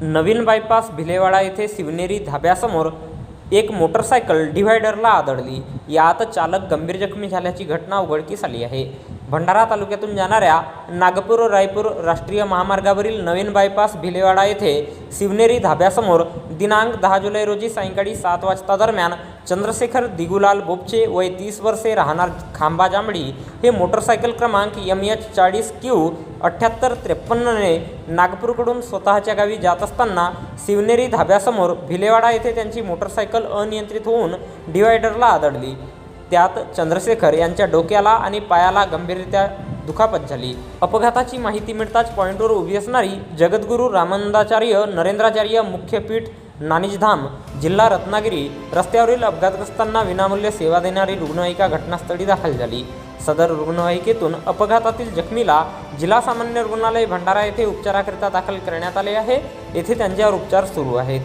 नवीन bypass Bhilewada येथे शिवनेरी धाब्यासमोर एक motorcycle डिव्हायडरला आदळली. यात चालक गंभीर जखमी झाल्याची घटना उघडकीस आली आहे. भंडारा तालुक्यातून जाणाऱ्या नागपूर रायपूर राष्ट्रीय महामार्गावरील नवीन बायपास भिलेवाडा येथे शिवनेरी धाब्यासमोर दिनांक दहा जुलै रोजी सायंकाळी सात वाजता दरम्यान चंद्रशेखर दिगुलाल बोपचे वय तीस वर्षे राहणार खांबा जांभळी हे मोटरसायकल क्रमांक एम एच चाळीस क्यू अठ्ठ्याहत्तर त्रेपन्नने नागपूरकडून स्वतःच्या गावी जात असताना शिवनेरी धाब्यासमोर भिलेवाडा येथे त्यांची मोटरसायकल अनियंत्रित होऊन डिवायडरला आदळली. त्यात चंद्रशेखर यांच्या डोक्याला आणि पायाला गंभीररित्या दुखापत झाली. अपघाताची माहिती मिळताच पॉईंटवर उभी असणारी जगद्गुरू रामानंदाचार्य नरेंद्राचार्य मुख्यपीठ नानिजधाम जिल्हा रत्नागिरी रस्त्यावरील अपघातग्रस्तांना विनामूल्य सेवा देणारी रुग्णवाहिका घटनास्थळी दाखल झाली. सदर रुग्णवाहिकेतून अपघातातील जखमीला जिल्हा सामान्य रुग्णालय भंडारा येथे उपचाराकरिता दाखल करण्यात आले आहे. येथे त्यांच्यावर उपचार सुरू आहेत.